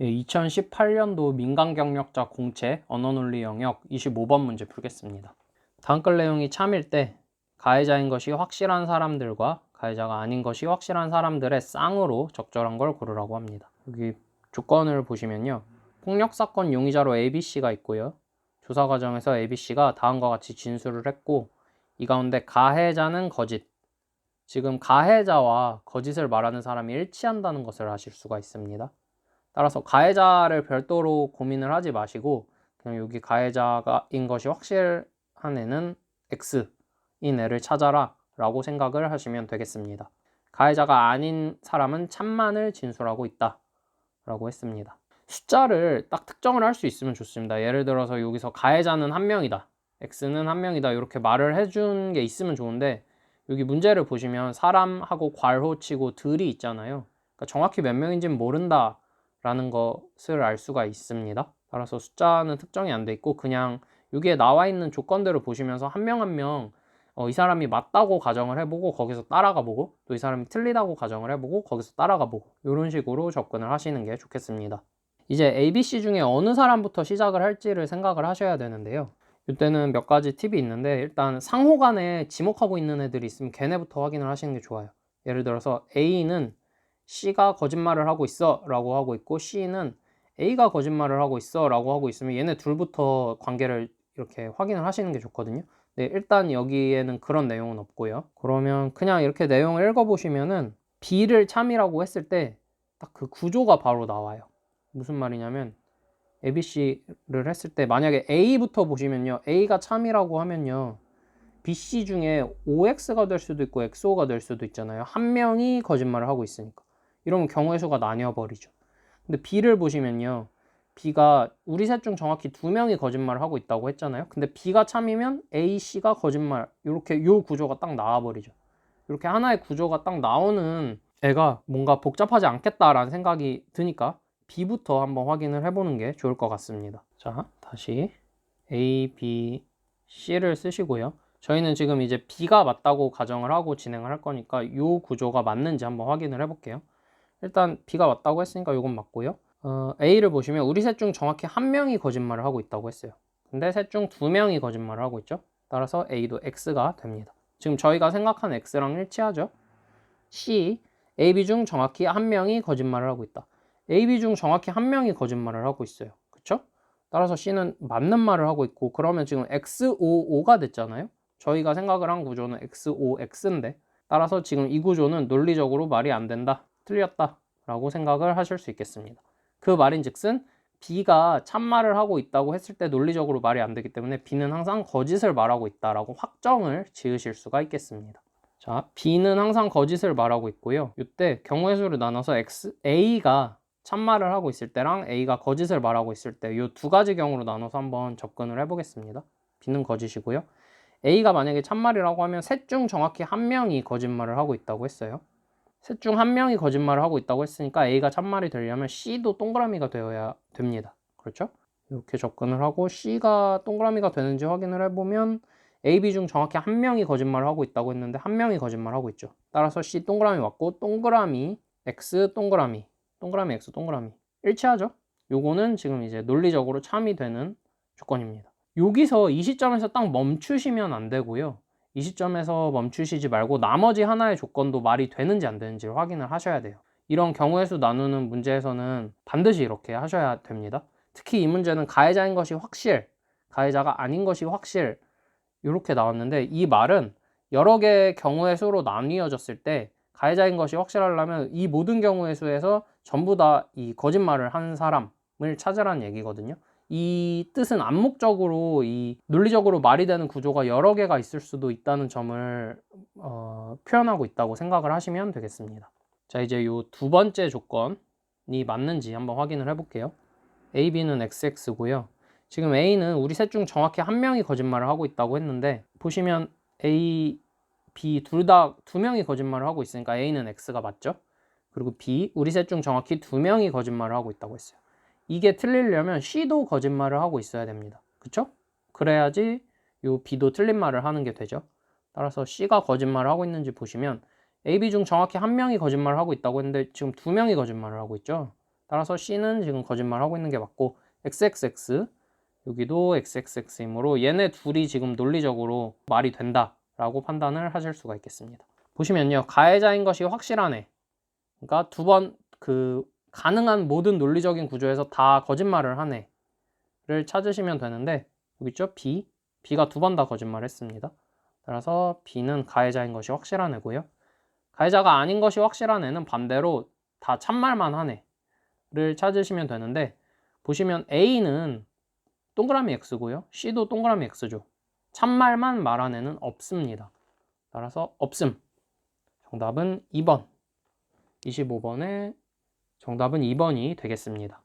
2018년도 민간 경력자 공채 언어논리 영역 25번 문제 풀겠습니다. 다음 글 내용이 참일 때 가해자인 것이 확실한 사람들과 가해자가 아닌 것이 확실한 사람들의 쌍으로 적절한 걸 고르라고 합니다. 여기 조건을 보시면요. 폭력 사건 용의자로 ABC가 있고요. 조사 과정에서 ABC가 다음과 같이 진술을 했고 이 가운데 가해자는 거짓. 지금 가해자와 거짓을 말하는 사람이 일치한다는 것을 아실 수가 있습니다. 따라서 가해자를 별도로 고민을 하지 마시고 그냥 여기 가해자인 것이 확실한 애는 X인 애를 찾아라 라고 생각을 하시면 되겠습니다. 가해자가 아닌 사람은 참만을 진술하고 있다 라고 했습니다. 숫자를 딱 특정을 할 수 있으면 좋습니다. 예를 들어서 여기서 가해자는 한 명이다. X는 한 명이다. 이렇게 말을 해준 게 있으면 좋은데 여기 문제를 보시면 사람하고 괄호 치고 들이 있잖아요. 그러니까 정확히 몇 명인지는 모른다 라는 것을 알 수가 있습니다. 따라서 숫자는 특정이 안 돼 있고 그냥 여기에 나와 있는 조건들을 보시면서 한 명 한명 어, 이 사람이 맞다고 가정을 해보고 거기서 따라가 보고 또 이 사람이 틀리다고 가정을 해보고 거기서 따라가 보고 이런 식으로 접근을 하시는 게 좋겠습니다. 이제 ABC 중에 어느 사람부터 시작을 할지를 생각을 하셔야 되는데요. 이때는 몇 가지 팁이 있는데 일단 상호 간에 지목하고 있는 애들이 있으면 걔네부터 확인을 하시는 게 좋아요. 예를 들어서 A는 C가 거짓말을 하고 있어 라고 하고 있고 C는 A가 거짓말을 하고 있어 라고 하고 있으면 얘네 둘부터 관계를 이렇게 확인을 하시는 게 좋거든요. 네, 일단 여기에는 그런 내용은 없고요. 그러면 그냥 이렇게 내용을 읽어보시면은 B를 참이라고 했을 때 딱 그 구조가 바로 나와요. 무슨 말이냐면 ABC를 했을 때 만약에 A부터 보시면요. A가 참이라고 하면요. BC 중에 OX가 될 수도 있고 XO가 될 수도 있잖아요. 한 명이 거짓말을 하고 있으니까. 이러면 경우의 수가 나뉘어 버리죠. 근데 B를 보시면요. B가 우리 셋 중 정확히 두 명이 거짓말을 하고 있다고 했잖아요. 근데 B가 참이면 A, C가 거짓말. 이렇게 요 구조가 딱 나와 버리죠. 이렇게 하나의 구조가 딱 나오는 애가 뭔가 복잡하지 않겠다라는 생각이 드니까 B부터 한번 확인을 해보는 게 좋을 것 같습니다. 자, 다시 A, B, C를 쓰시고요. 저희는 지금 이제 B가 맞다고 가정을 하고 진행을 할 거니까 이 구조가 맞는지 한번 확인을 해볼게요. 일단 B가 맞다고 했으니까 이건 맞고요. 어, A를 보시면 우리 셋 중 정확히 한 명이 거짓말을 하고 있다고 했어요. 근데 셋 중 두 명이 거짓말을 하고 있죠. 따라서 A도 X가 됩니다. 지금 저희가 생각한 X랑 일치하죠. C, AB 중 정확히 한 명이 거짓말을 하고 있다. AB 중 정확히 한 명이 거짓말을 하고 있어요. 그쵸? 따라서 C는 맞는 말을 하고 있고 그러면 지금 XOO가 됐잖아요. 저희가 생각을 한 구조는 XOX인데 따라서 지금 이 구조는 논리적으로 말이 안 된다. 틀렸다. 라고 생각을 하실 수 있겠습니다. 그 말인 즉슨 B가 참말을 하고 있다고 했을 때 논리적으로 말이 안 되기 때문에 B는 항상 거짓을 말하고 있다라고 확정을 지으실 수가 있겠습니다. 자, B는 항상 거짓을 말하고 있고요. 이때 경우의 수를 나눠서 X, A가 참말을 하고 있을 때랑 A가 거짓을 말하고 있을 때 이 두 가지 경우로 나눠서 한번 접근을 해보겠습니다. B는 거짓이고요. A가 만약에 참말이라고 하면 셋 중 정확히 한 명이 거짓말을 하고 있다고 했어요. 셋 중 한 명이 거짓말을 하고 있다고 했으니까 A가 참말이 되려면 C도 동그라미가 되어야 됩니다. 그렇죠? 이렇게 접근을 하고 C가 동그라미가 되는지 확인을 해보면 A, B 중 정확히 한 명이 거짓말을 하고 있다고 했는데 한 명이 거짓말을 하고 있죠. 따라서 C 동그라미 맞고 동그라미 X 동그라미 동그라미 X 동그라미 일치하죠? 요거는 지금 이제 논리적으로 참이 되는 조건입니다. 여기서 이 시점에서 딱 멈추시면 안 되고요. 이 시점에서 멈추시지 말고 나머지 하나의 조건도 말이 되는지 안 되는지를 확인을 하셔야 돼요. 이런 경우의 수 나누는 문제에서는 반드시 이렇게 하셔야 됩니다. 특히 이 문제는 가해자인 것이 확실, 가해자가 아닌 것이 확실 이렇게 나왔는데 이 말은 여러 개의 경우의 수로 나뉘어졌을 때 가해자인 것이 확실하려면 이 모든 경우의 수에서 전부 다 이 거짓말을 한 사람을 찾으라는 얘기거든요. 이 뜻은 암묵적으로 이 논리적으로 말이 되는 구조가 여러 개가 있을 수도 있다는 점을 어, 표현하고 있다고 생각을 하시면 되겠습니다. 자 이제 이 두 번째 조건이 맞는지 한번 확인을 해볼게요. A, B는 XX고요. 지금 A는 우리 셋 중 정확히 한 명이 거짓말을 하고 있다고 했는데 보시면 A, B 둘 다 두 명이 거짓말을 하고 있으니까 A는 X가 맞죠? 그리고 B 우리 셋 중 정확히 두 명이 거짓말을 하고 있다고 했어요. 이게 틀리려면 C도 거짓말을 하고 있어야 됩니다. 그쵸? 그래야지 요 B도 틀린 말을 하는 게 되죠. 따라서 C가 거짓말을 하고 있는지 보시면 A, B 중 정확히 한 명이 거짓말을 하고 있다고 했는데 지금 두 명이 거짓말을 하고 있죠. 따라서 C는 지금 거짓말하고 있는 게 맞고 XXX 여기도 XXX이므로 얘네 둘이 지금 논리적으로 말이 된다라고 판단을 하실 수가 있겠습니다. 보시면요. 가해자인 것이 확실하네. 그러니까 두 번 그 가능한 모든 논리적인 구조에서 다 거짓말을 하네를 찾으시면 되는데 여기 있죠? B. B가 두 번 다 거짓말했습니다. 따라서 B는 가해자인 것이 확실한 애고요. 가해자가 아닌 것이 확실한 애는 반대로 다 참말만 하네를 찾으시면 되는데 보시면 A는 동그라미 X고요. C도 동그라미 X죠. 참말만 말한 애는 없습니다. 따라서 없음. 정답은 2번. 25번의 정답은 2번이 되겠습니다.